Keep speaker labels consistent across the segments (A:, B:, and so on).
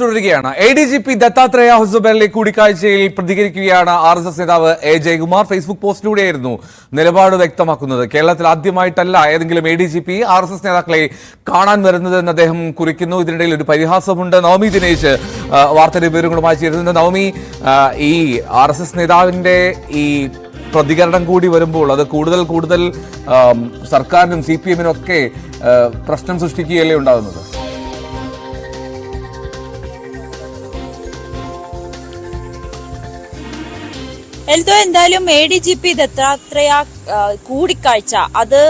A: തുടരുകയാണ് A D G P Dattatreya ഹുസബലിലെ കൂടിക്കാഴ്ചയിൽ പ്രതികരിക്കുകയാണ് ആർ എസ് എസ് നേതാവ് എ ജയകുമാർ. ഫേസ്ബുക്ക് പോസ്റ്റിലൂടെയായിരുന്നു നിലപാട് വ്യക്തമാക്കുന്നത്. കേരളത്തിൽ ആദ്യമായിട്ടല്ല ഏതെങ്കിലും A D G P R S S നേതാക്കളെ കാണാൻ വരുന്നതെന്ന് അദ്ദേഹം കുറിക്കുന്നു. ഇതിനിടയിൽ ഒരു പരിഹാസമുണ്ട്. നവമി ദിനേശ് വാർത്തയുടെ വാർത്താ വിവരങ്ങളുമായി ചേരുന്നുണ്ട്. നവമി ഈ ആർ എസ് എസ് നേതാവിന്റെ ഈ പ്രതികരണം കൂടി വരുമ്പോൾ അത് കൂടുതൽ കൂടുതൽ സർക്കാരിനും സി പി എമ്മിനും ഒക്കെ പ്രശ്നം സൃഷ്ടിക്കുകയല്ലേ ഉണ്ടാകുന്നത്?
B: എൽദോ എന്തായാലും A D G P Dattatreya കൂടിക്കാഴ്ച. അത്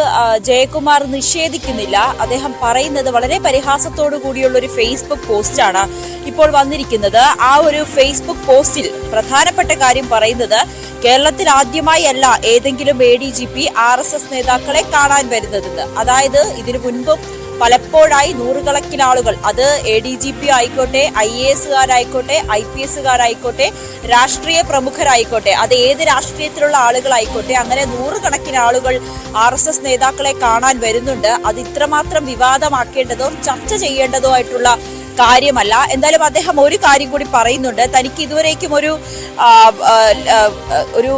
B: ജയകുമാർ നിഷേധിക്കുന്നില്ല. അദ്ദേഹം പറയുന്നത് വളരെ പരിഹാസത്തോടു കൂടിയുള്ള ഒരു ഫേസ്ബുക്ക് പോസ്റ്റാണ് ഇപ്പോൾ വന്നിരിക്കുന്നത്. ആ ഒരു ഫേസ്ബുക്ക് പോസ്റ്റിൽ പ്രധാനപ്പെട്ട കാര്യം പറയുന്നത് കേരളത്തിൽ ആദ്യമായി അല്ല ഏതെങ്കിലും A D G P R S S നേതാക്കളെ കാണാൻ വരുന്നതെന്ന്. അതായത് ഇതിനു മുൻപും പലപ്പോഴായി നൂറുകണക്കിന് ആളുകൾ അത് എ ഡി ജി പി ആയിക്കോട്ടെ ഐ എ എസുകാരായിക്കോട്ടെ ഐ പി എസുകാരായിക്കോട്ടെ രാഷ്ട്രീയ പ്രമുഖരായിക്കോട്ടെ അത് ഏത് രാഷ്ട്രീയത്തിലുള്ള ആളുകളായിക്കോട്ടെ അങ്ങനെ നൂറുകണക്കിന് ആളുകൾ ആർ എസ് എസ് നേതാക്കളെ കാണാൻ വരുന്നുണ്ട്. അത് ഇത്രമാത്രം വിവാദമാക്കേണ്ടതോ ചർച്ച ചെയ്യേണ്ടതോ ആയിട്ടുള്ള കാര്യമല്ല. എന്തായാലും അദ്ദേഹം ഒരു കാര്യം കൂടി പറയുന്നുണ്ട്. തനിക്ക് ഇതുവരേക്കും ഒരു ഒരു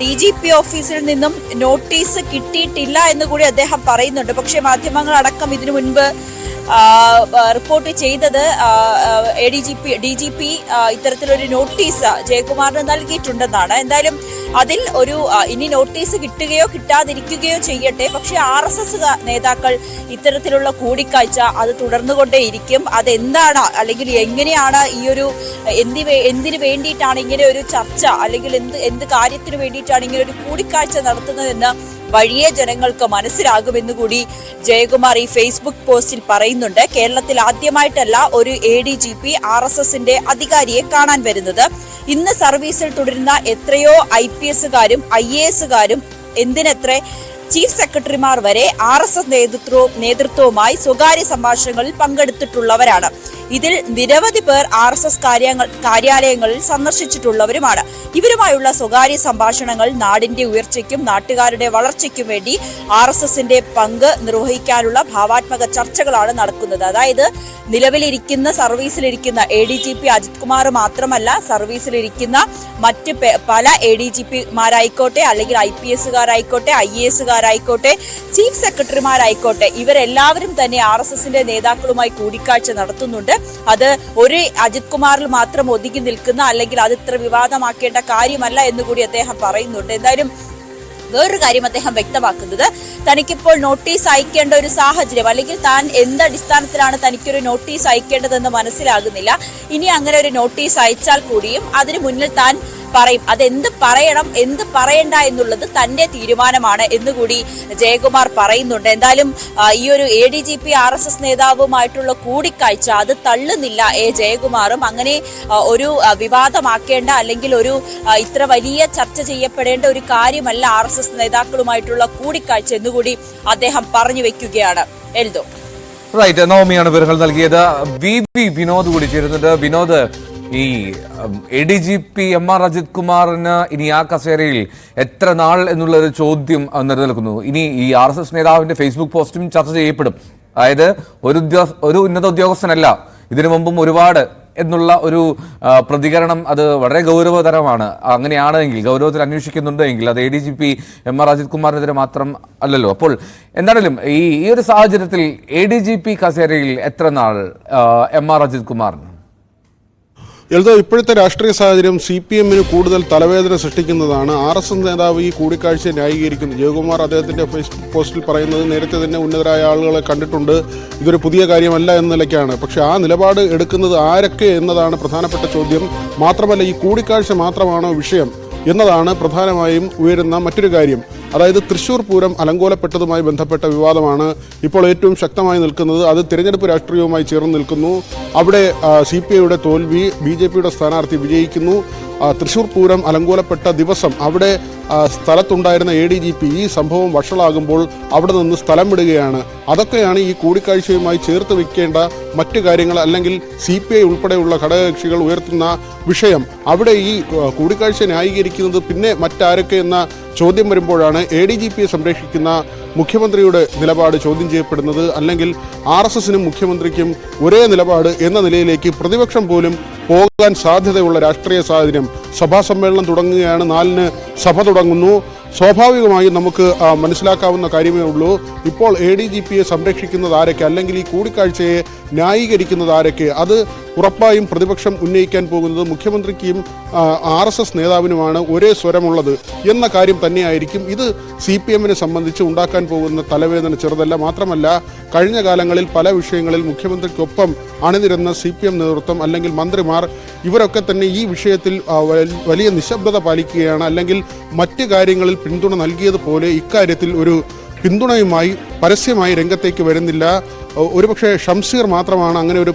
B: ഡി ജി പി ഓഫീസിൽ നിന്നും നോട്ടീസ് കിട്ടിയിട്ടില്ല എന്ന് കൂടി അദ്ദേഹം പറയുന്നുണ്ട്. പക്ഷേ മാധ്യമങ്ങൾ അടക്കം ഇതിനു മുൻപ് റിപ്പോർട്ട് ചെയ്തത് A D G P D G P ഇത്തരത്തിലൊരു നോട്ടീസ് ജയകുമാറിന് നൽകിയിട്ടുണ്ടെന്നാണ്. എന്തായാലും അതിൽ ഒരു ഇനി നോട്ടീസ് കിട്ടുകയോ കിട്ടാതിരിക്കുകയോ ചെയ്യട്ടെ. പക്ഷെ ആർ എസ് എസ് നേതാക്കൾ ഇത്തരത്തിലുള്ള കൂടിക്കാഴ്ച അത് തുടർന്നുകൊണ്ടേയിരിക്കും. അതെന്താണ് അല്ലെങ്കിൽ എങ്ങനെയാണ് ഈ ഒരു എന്തി എന്തിനു വേണ്ടിയിട്ടാണ് ഇങ്ങനെ ഒരു ചർച്ച അല്ലെങ്കിൽ എന്ത് എന്ത് കാര്യത്തിന് വേണ്ടിയിട്ടാണ് ഇങ്ങനെ ഒരു കൂടിക്കാഴ്ച നടത്തുന്നതെന്ന് വഴിയെ ജനങ്ങൾക്ക് മനസ്സിലാകുമെന്ന് കൂടി ജയകുമാർ ഈ ഫേസ്ബുക്ക് പോസ്റ്റിൽ പറയുന്നുണ്ട്. കേരളത്തിൽ ആദ്യമായിട്ടല്ല ഒരു A D G P R S എസിന്റെ അധികാരിയെ കാണാൻ വരുന്നത്. ഇന്ന് സർവീസിൽ തുടരുന്ന എത്രയോ ഐ പി എസുകാരും ഐ എ എസുകാരും എന്തിനെത്ര ചീഫ് സെക്രട്ടറിമാർ വരെ ആർ എസ് എസ് നേതൃത്വവും നേതൃത്വവുമായി സ്വകാര്യ സംഭാഷണങ്ങളിൽ പങ്കെടുത്തിട്ടുള്ളവരാണ്. ഇതിൽ നിരവധി പേർ ആർ എസ് എസ് കാര്യാലയങ്ങളിൽ സന്ദർശിച്ചിട്ടുള്ളവരുമാണ്. ഇവരുമായുള്ള സ്വകാര്യ സംഭാഷണങ്ങൾ നാടിന്റെ ഉയർച്ചയ്ക്കും നാട്ടുകാരുടെ വളർച്ചയ്ക്കും വേണ്ടി ആർ എസ് എസിന്റെ പങ്ക് നിർവഹിക്കാനുള്ള ഭാവാത്മക ചർച്ചകളാണ് നടക്കുന്നത്. അതായത് നിലവിലിരിക്കുന്ന സർവീസിലിരിക്കുന്ന A D G P Ajith Kumar മാത്രമല്ല സർവീസിലിരിക്കുന്ന മറ്റ് പല എ ഡി ജി പിമാരായിക്കോട്ടെ അല്ലെങ്കിൽ ഐ പി എസുകാരായിക്കോട്ടെ ഐ എ എസുകാരായിക്കോട്ടെ ചീഫ് സെക്രട്ടറിമാരായിക്കോട്ടെ ഇവരെല്ലാവരും തന്നെ ആർ എസ് എസിന്റെ നേതാക്കളുമായി കൂടിക്കാഴ്ച നടത്തുന്നുണ്ട്. അത് ഒരു അജിത് കുമാറിൽ മാത്രം ഒതുങ്ങി നിൽക്കുന്ന അല്ലെങ്കിൽ അത് ഇത്ര വിവാദമാക്കേണ്ട കാര്യമല്ല എന്നുകൂടി അദ്ദേഹം പറയുന്നുണ്ട്. എന്തായാലും വേറൊരു കാര്യം അദ്ദേഹം വ്യക്തമാക്കുന്നത് തനിക്കിപ്പോൾ നോട്ടീസ് അയക്കേണ്ട ഒരു സാഹചര്യം അല്ലെങ്കിൽ താൻ എന്ത് അടിസ്ഥാനത്തിലാണ് തനിക്കൊരു നോട്ടീസ് അയക്കേണ്ടതെന്ന് മനസ്സിലാകുന്നില്ല. ഇനി അങ്ങനെ ഒരു നോട്ടീസ് അയച്ചാൽ കൂടിയും അതിനു മുന്നിൽ താൻ പറയും. അതെന്ത് പറയണം എന്ത് പറയണ്ട എന്നുള്ളത് തന്റെ തീരുമാനമാണ് എന്നുകൂടി ജയകുമാർ പറയുന്നുണ്ട്. എന്തായാലും ഈ ഒരു A D G P R S S നേതാവുമായിട്ടുള്ള കൂടിക്കാഴ്ച അത് തള്ളുന്നില്ല എ ജയകുമാറും. അങ്ങനെ ഒരു വിവാദമാക്കേണ്ട അല്ലെങ്കിൽ ഒരു ഇത്ര വലിയ ചർച്ച ചെയ്യപ്പെടേണ്ട ഒരു കാര്യമല്ല ആർ എസ് എസ് നേതാക്കളുമായിട്ടുള്ള കൂടിക്കാഴ്ച എന്നുകൂടി അദ്ദേഹം പറഞ്ഞു വെക്കുകയാണ്. എൽദോ.
A: റൈറ്റ് നവമിയാണ് വിവരങ്ങൾ നൽകിയത്. വി വി വിനോദ് കൂടി ചേരുന്നുണ്ട്. വിനോദ് ഈ A D G P M R Ajith കുമാറിന് ഇനി ആ കസേരയിൽ എത്ര നാൾ എന്നുള്ള ഒരു ചോദ്യം നിലനിൽക്കുന്നു. ഇനി ഈ ആർ എസ് എസ് നേതാവിന്റെ ഫേസ്ബുക്ക് പോസ്റ്റും ചർച്ച ചെയ്യപ്പെടും. അതായത് ഒരു ഉദ്യോഗ ഒരു ഉന്നത ഉദ്യോഗസ്ഥനല്ല ഇതിനു മുമ്പും ഒരുപാട് എന്നുള്ള ഒരു പ്രതികരണം അത് വളരെ ഗൗരവതരമാണ്. അങ്ങനെയാണെങ്കിൽ ഗൗരവത്തിൽ അന്വേഷിക്കുന്നുണ്ട് എങ്കിൽ അത് A D G P M R Ajith കുമാറിനെതിരെ മാത്രം അല്ലല്ലോ. അപ്പോൾ എന്താണെങ്കിലും ഈ ഈ ഒരു സാഹചര്യത്തിൽ എ ഡി ജി പി കസേരയിൽ എത്ര നാൾ എം ആർ അജിത് കുമാറിന്?
C: എൽദോ ഇപ്പോഴത്തെ രാഷ്ട്രീയ സാഹചര്യം സി പി എമ്മിന് കൂടുതൽ തലവേദന സൃഷ്ടിക്കുന്നതാണ്. ആർ എസ് എസ് നേതാവ് ഈ കൂടിക്കാഴ്ച ന്യായീകരിക്കുന്നു. ജയകുമാർ അദ്ദേഹത്തിന്റെ ഫേസ്ബുക്ക് പോസ്റ്റിൽ പറയുന്നത് നേരത്തെ തന്നെ ഉന്നതരായ ആളുകളെ കണ്ടിട്ടുണ്ട്. ഇതൊരു പുതിയ കാര്യമല്ല എന്ന നിലയ്ക്കാണ്. പക്ഷേ ആ നിലപാട് എടുക്കുന്നത് ആരൊക്കെ എന്നതാണ് പ്രധാനപ്പെട്ട ചോദ്യം. മാത്രമല്ല ഈ കൂടിക്കാഴ്ച മാത്രമാണോ വിഷയം? എന്നതാണ് പ്രധാനമായും ഉയരുന്ന മറ്റൊരു കാര്യം. അതായത് തൃശൂർ പൂരം അലങ്കോലപ്പെട്ടതുമായി ബന്ധപ്പെട്ട വിവാദമാണ് ഇപ്പോൾ ഏറ്റവും ശക്തമായി നിൽക്കുന്നത്. അത് തിരഞ്ഞെടുപ്പ് രാഷ്ട്രീയവുമായി ചേർന്ന് നിൽക്കുന്നു. അവിടെ സി പി ഐയുടെ തോൽവി ബി ജെ പിയുടെ സ്ഥാനാർത്ഥി വിജയിക്കുന്നു. തൃശൂർ പൂരം അലങ്കോലപ്പെട്ട ദിവസം അവിടെ സ്ഥലത്തുണ്ടായിരുന്ന എ ഡി ജി പി ഈ സംഭവം വഷളാകുമ്പോൾ അവിടെ നിന്ന് സ്ഥലം വിടുകയാണ് അതൊക്കെയാണ് ഈ കൂടിക്കാഴ്ചയുമായി ചേർത്ത് വെക്കേണ്ട മറ്റു കാര്യങ്ങൾ അല്ലെങ്കിൽ സി പി ഐ ഉൾപ്പെടെയുള്ള ഘടകകക്ഷികൾ ഉയർത്തുന്ന വിഷയം. അവിടെ ഈ കൂടിക്കാഴ്ച ന്യായീകരിക്കുന്നത് പിന്നെ മറ്റാരൊക്കെ എന്ന ചോദ്യം വരുമ്പോഴാണ് എ ഡി ജി പിയെ സംരക്ഷിക്കുന്ന മുഖ്യമന്ത്രിയുടെ നിലപാട് ചോദ്യം ചെയ്യപ്പെടുന്നത്. അല്ലെങ്കിൽ ആർ എസ് എസിനും മുഖ്യമന്ത്രിക്കും ഒരേ നിലപാട് എന്ന നിലയിലേക്ക് പ്രതിപക്ഷം പോലും പോകാൻ സാധ്യതയുള്ള രാഷ്ട്രീയ സാഹചര്യം സഭാ സമ്മേളനം തുടങ്ങുകയാണ് നാലിന് സഭ തുടങ്ങുന്നു. സ്വാഭാവികമായും നമുക്ക് മനസ്സിലാക്കാവുന്ന കാര്യമേ ഉള്ളൂ. ഇപ്പോൾ എ ഡി ജി പിയെ സംരക്ഷിക്കുന്നത് ആരൊക്കെ? അല്ലെങ്കിൽ ഈ കൂടിക്കാഴ്ചയെ ന്യായീകരിക്കുന്നത് ആരൊക്കെ? അത് ഉറപ്പായും പ്രതിപക്ഷം ഉന്നയിക്കാൻ പോകുന്നത് മുഖ്യമന്ത്രിക്കും ആർ എസ് എസ് നേതാവിനുമാണ് ഒരേ സ്വരമുള്ളത് എന്ന കാര്യം തന്നെയായിരിക്കും. ഇത് സി പി എമ്മിനെ സംബന്ധിച്ച് ഉണ്ടാക്കാൻ പോകുന്ന തലവേദന ചെറുതല്ല. മാത്രമല്ല കഴിഞ്ഞ കാലങ്ങളിൽ പല വിഷയങ്ങളിൽ മുഖ്യമന്ത്രിക്കൊപ്പം അണിനിരുന്ന സി പി എം നേതൃത്വം അല്ലെങ്കിൽ മന്ത്രിമാർ ഇവരൊക്കെ തന്നെ ഈ വിഷയത്തിൽ വലിയ നിശബ്ദത പാലിക്കുകയാണ്. അല്ലെങ്കിൽ മറ്റ് കാര്യങ്ങളിൽ പിന്തുണ നൽകിയതുപോലെ ഇക്കാര്യത്തിൽ ഒരു പിന്തുണയുമായി പരസ്യമായി രംഗത്തേക്ക് വരുന്നില്ല. ഒരുപക്ഷെ ഷംസീർ മാത്രമാണ് അങ്ങനെ ഒരു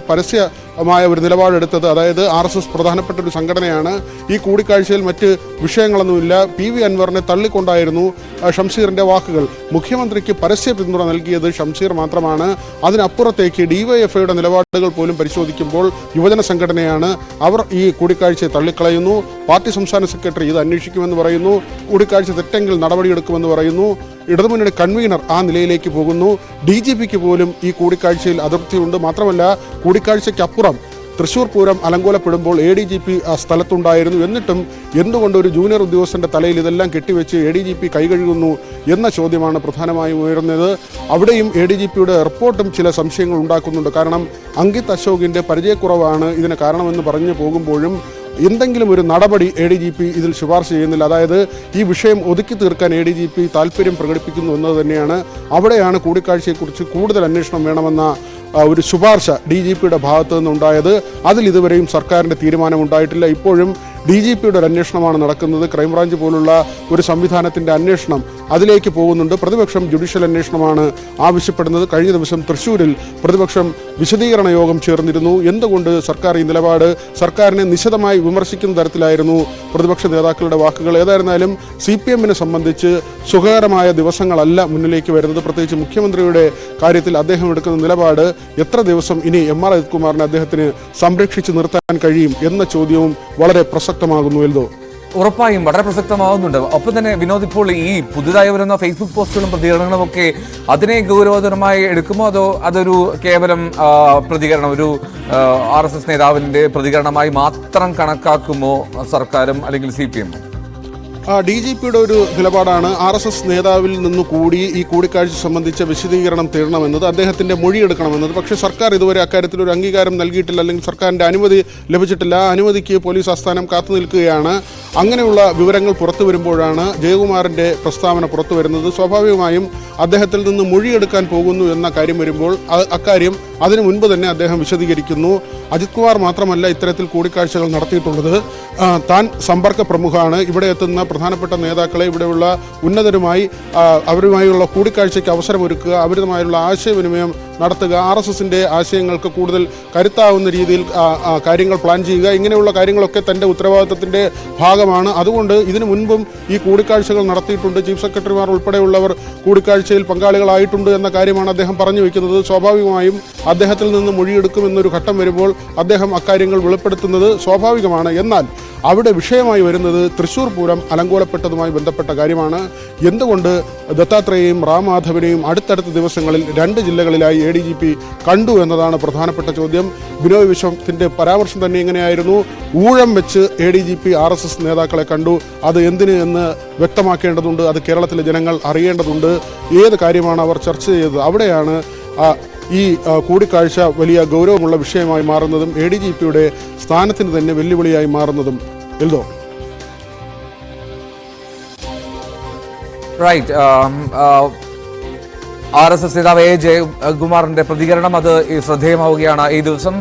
C: പരസ്യമായ ഒരു നിലപാടെടുത്തത്. അതായത് ആർ എസ് എസ് പ്രധാനപ്പെട്ട ഒരു സംഘടനയാണ്. ഈ കൂടിക്കാഴ്ചയിൽ മറ്റ് വിഷയങ്ങളൊന്നുമില്ല. പി വി അൻവറിനെ തള്ളിക്കൊണ്ടായിരുന്നു ഷംസീറിന്റെ വാക്കുകൾ. മുഖ്യമന്ത്രിക്ക് പരസ്യ പിന്തുണ നൽകിയത് ഷംസീർ മാത്രമാണ്. അതിനപ്പുറത്തേക്ക് ഡിവൈഎഫ്ഐയുടെ നിലപാടുകൾ പോലും പരിശോധിക്കുമ്പോൾ യുവജന സംഘടനയാണ് അവർ ഈ കൂടിക്കാഴ്ചയെ തള്ളിക്കളയുന്നു. പാർട്ടി സംസ്ഥാന സെക്രട്ടറി ഇത് അന്വേഷിക്കുമെന്ന് പറയുന്നു. കൂടിക്കാഴ്ച തെറ്റെങ്കിൽ നടപടിയെടുക്കുമെന്ന് പറയുന്നു. ഇടതുമുന്നണി കൺവീനർ ആ നിലയിലേക്ക് പോകുന്നു. ഡി ജി പിക്ക് പോലും ഈ കൂടിക്കാഴ്ചയിൽ അതൃപ്തിയുണ്ട്. മാത്രമല്ല കൂടിക്കാഴ്ചയ്ക്കപ്പുറം തൃശൂർ പൂരം അലങ്കോലപ്പെടുമ്പോൾ എ ഡി ജി പി ആ സ്ഥലത്തുണ്ടായിരുന്നു. എന്നിട്ടും എന്തുകൊണ്ട് ഒരു ജൂനിയർ ഉദ്യോഗസ്ഥന്റെ തലയിൽ ഇതെല്ലാം കെട്ടിവെച്ച് എ ഡി ജി പി കൈകഴുകുന്നു എന്ന ചോദ്യമാണ് പ്രധാനമായും ഉയർന്നത് അവിടെയും എ ഡി ജി പിയുടെ റിപ്പോർട്ടും ചില സംശയങ്ങൾ ഉണ്ടാക്കുന്നുണ്ട്. കാരണം അങ്കിത് അശോകിന്റെ പരിചയക്കുറവാണ് ഇതിന് കാരണമെന്ന് പറഞ്ഞു പോകുമ്പോഴും എന്തെങ്കിലും ഒരു നടപടി എ ഡി ജി പി ഇതിൽ ശുപാർശ ചെയ്യുന്നില്ല. അതായത് ഈ വിഷയം ഒതുക്കി തീർക്കാൻ എ ഡി ജി പി താല്പര്യം പ്രകടിപ്പിക്കുന്നു എന്നത് തന്നെയാണ് അവിടെയാണ് കൂടിക്കാഴ്ചയെക്കുറിച്ച് കൂടുതൽ അന്വേഷണം വേണമെന്ന ഒരു ശുപാർശ ഡി ജി പിയുടെ ഭാഗത്തു നിന്നുണ്ടായത്. അതിൽ ഇതുവരെയും സർക്കാരിന്റെ തീരുമാനമുണ്ടായിട്ടില്ല ഇപ്പോഴും ഡി ജി പിയുടെ ഒരു അന്വേഷണമാണ് നടക്കുന്നത്. ക്രൈംബ്രാഞ്ച് പോലുള്ള ഒരു സംവിധാനത്തിന്റെ അന്വേഷണം അതിലേക്ക് പോകുന്നുണ്ട്. പ്രതിപക്ഷം ജുഡീഷ്യൽ അന്വേഷണമാണ് ആവശ്യപ്പെടുന്നത്. കഴിഞ്ഞ ദിവസം തൃശ്ശൂരിൽ പ്രതിപക്ഷം വിശദീകരണ യോഗം ചേർന്നിരുന്നു. എന്തുകൊണ്ട് സർക്കാർ ഈ നിലപാട്? സർക്കാരിനെ നിശിതമായി വിമർശിക്കുന്ന തരത്തിലായിരുന്നു പ്രതിപക്ഷ നേതാക്കളുടെ വാക്കുകൾ. ഏതായിരുന്നാലും സി പി എമ്മിനെ സംബന്ധിച്ച് സുഖകരമായ ദിവസങ്ങളല്ല മുന്നിലേക്ക് വരുന്നത്. പ്രത്യേകിച്ച് മുഖ്യമന്ത്രിയുടെ കാര്യത്തിൽ അദ്ദേഹം എടുക്കുന്ന നിലപാട് എത്ര ദിവസം ഇനി എം ആർ അജിത് കുമാറിനെ അദ്ദേഹത്തിന് സംരക്ഷിച്ചു നിർത്താൻ കഴിയും എന്ന ചോദ്യവും വളരെ പ്രസക്തമാകുന്നു എൽദോ.
A: ഉറപ്പായും വളരെ പ്രസക്തമാകുന്നുണ്ട്. ഒപ്പം തന്നെ വിനോദ് ഇപ്പോൾ ഈ പുതുതായി വരുന്ന ഫേസ്ബുക്ക് പോസ്റ്റുകളും പ്രതികരണങ്ങളും ഒക്കെ അതിനെ ഗൗരവതരമായി എടുക്കുമോ? അതോ അതൊരു കേവലം പ്രതികരണം ഒരു ആർ എസ് എസ് നേതാവിന്റെ പ്രതികരണമായി മാത്രം കണക്കാക്കുമോ സർക്കാരും അല്ലെങ്കിൽ സി പി എമ്മും?
C: ഡി ജി പിയുടെ ഒരു നിലപാടാണ് ആർ എസ് എസ് നേതാവിൽ നിന്ന് കൂടി ഈ കൂടിക്കാഴ്ച സംബന്ധിച്ച വിശദീകരണം തേടണമെന്നത് അദ്ദേഹത്തിന്റെ മൊഴിയെടുക്കണമെന്നത് പക്ഷേ സർക്കാർ ഇതുവരെ അക്കാര്യത്തിൽ ഒരു അംഗീകാരം നൽകിയിട്ടില്ല അല്ലെങ്കിൽ സർക്കാരിന്റെ അനുമതി ലഭിച്ചിട്ടില്ല. ആ അനുമതിക്ക് പോലീസ് ആസ്ഥാനം കാത്തു നിൽക്കുകയാണ്. അങ്ങനെയുള്ള വിവരങ്ങൾ പുറത്തു വരുമ്പോഴാണ് ജയകുമാറിന്റെ പ്രസ്താവന പുറത്തു വരുന്നത്. സ്വാഭാവികമായും അദ്ദേഹത്തിൽ നിന്ന് മൊഴിയെടുക്കാൻ പോകുന്നു എന്ന കാര്യം വരുമ്പോൾ അക്കാര്യം അതിനു മുൻപ് തന്നെ അദ്ദേഹം വിശദീകരിക്കുന്നു. അജിത് കുമാർ മാത്രമല്ല ഇത്തരത്തിൽ കൂടിക്കാഴ്ചകൾ നടത്തിയിട്ടുള്ളത്. താൻ സമ്പർക്ക പ്രമുഖാണ്. ഇവിടെ എത്തുന്ന പ്രധാനപ്പെട്ട നേതാക്കളെ ഇവിടെയുള്ള ഉന്നതരുമായി അവരുമായുള്ള കൂടിക്കാഴ്ചയ്ക്ക് അവസരമൊരുക്കുക അവരുമായുള്ള ആശയവിനിമയം നടത്തുക ആർ എസ് എസിന്റെ ആശയങ്ങൾക്ക് കൂടുതൽ കരുത്താവുന്ന രീതിയിൽ കാര്യങ്ങൾ പ്ലാൻ ചെയ്യുക ഇങ്ങനെയുള്ള കാര്യങ്ങളൊക്കെ തന്റെ ഉത്തരവാദിത്തത്തിന്റെ ഭാഗമാണ്. അതുകൊണ്ട് ഇതിനു മുൻപും ഈ കൂടിക്കാഴ്ചകൾ നടത്തിയിട്ടുണ്ട്. ചീഫ് സെക്രട്ടറിമാർ ഉൾപ്പെടെയുള്ളവർ കൂടിക്കാഴ്ചയിൽ പങ്കാളികളായിട്ടുണ്ട് എന്ന കാര്യമാണ് അദ്ദേഹം പറഞ്ഞു വയ്ക്കുന്നത്. സ്വാഭാവികമായും അദ്ദേഹത്തിൽ നിന്ന് മൊഴിയെടുക്കുമെന്നൊരു ഘട്ടം വരുമ്പോൾ അദ്ദേഹം അക്കാര്യങ്ങൾ വെളിപ്പെടുത്തുന്നത് സ്വാഭാവികമാണ്. എന്നാൽ അവിടെ വിഷയമായി വരുന്നത് തൃശ്ശൂർ പൂരം അലങ്കോലപ്പെട്ടതുമായി ബന്ധപ്പെട്ട കാര്യമാണ്. എന്തുകൊണ്ട് ദത്താത്രേയയും റാമാധവനെയും അടുത്തടുത്ത ദിവസങ്ങളിൽ രണ്ട് ജില്ലകളിലായി എ ഡി ജി പി കണ്ടു എന്നതാണ് പ്രധാനപ്പെട്ട ചോദ്യം. ബിനോയ് വിശ്വത്തിന്റെ പരാമർശം തന്നെ ഇങ്ങനെയായിരുന്നു ഊഴം വെച്ച് A D G P R S S നേതാക്കളെ കണ്ടു. അത് എന്തിന് എന്ന് വ്യക്തമാക്കേണ്ടതുണ്ട്. അത് കേരളത്തിലെ ജനങ്ങൾ അറിയേണ്ടതുണ്ട്. ഏത് കാര്യമാണ് അവർ ചർച്ച ചെയ്തത്? അവിടെയാണ് ഈ കൂടിക്കാഴ്ച വലിയ ഗൗരവമുള്ള വിഷയമായി മാറുന്നതും എ ഡി ജി പിയുടെ സ്ഥാനത്തിന് തന്നെ വെല്ലുവിളിയായി മാറുന്നതും Eldho.
A: Right R S S നേതാവ് എ ജയകുമാറിന്റെ പ്രതികരണം അത് ശ്രദ്ധേയമാവുകയാണ്. ഈ ദിവസം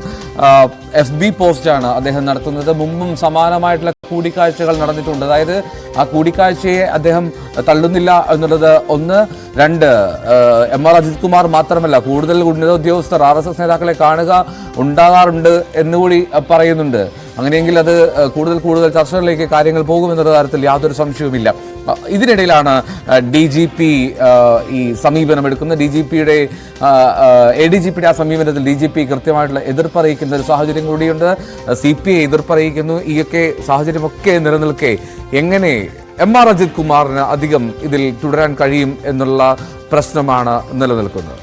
A: എഫ് ബി പോസ്റ്റാണ് അദ്ദേഹം നടത്തുന്നത്. മുമ്പും സമാനമായിട്ടുള്ള കൂടിക്കാഴ്ചകൾ നടന്നിട്ടുണ്ട്. അതായത് ആ കൂടിക്കാഴ്ചയെ അദ്ദേഹം തള്ളുന്നില്ല എന്നുള്ളത് ഒന്ന്. രണ്ട് എം ആർ അജിത് കുമാർ മാത്രമല്ല കൂടുതൽ ഉന്നത ഉദ്യോഗസ്ഥർ ആർ നേതാക്കളെ കാണുക ഉണ്ടാകാറുണ്ട് എന്നുകൂടി പറയുന്നുണ്ട്. അങ്ങനെയെങ്കിൽ അത് കൂടുതൽ കൂടുതൽ ചർച്ചകളിലേക്ക് കാര്യങ്ങൾ പോകുമെന്നുള്ള കാര്യത്തിൽ യാതൊരു സംശയവുമില്ല. ഇതിനിടയിലാണ് ഡി ജി പി ഈ സമീപനം എടുക്കുന്നത് ഡി ജി പിയുടെ എ ഡി ജി പിയുടെ ആ സമീപനത്തിൽ ഡി ജി പി കൃത്യമായിട്ടുള്ള എതിർപ്പറിയിക്കുന്ന ഒരു സാഹചര്യം കൂടിയുണ്ട്. സി പി ഐ എതിർപ്പറിയിക്കുന്നു ഈയൊക്കെ സാഹചര്യമൊക്കെ നിലനിൽക്കെ എങ്ങനെ എം ആർ അജിത് കുമാറിന് അധികം ഇതിൽ തുടരാൻ കഴിയും എന്നുള്ള പ്രശ്നമാണ് നിലനിൽക്കുന്നത്?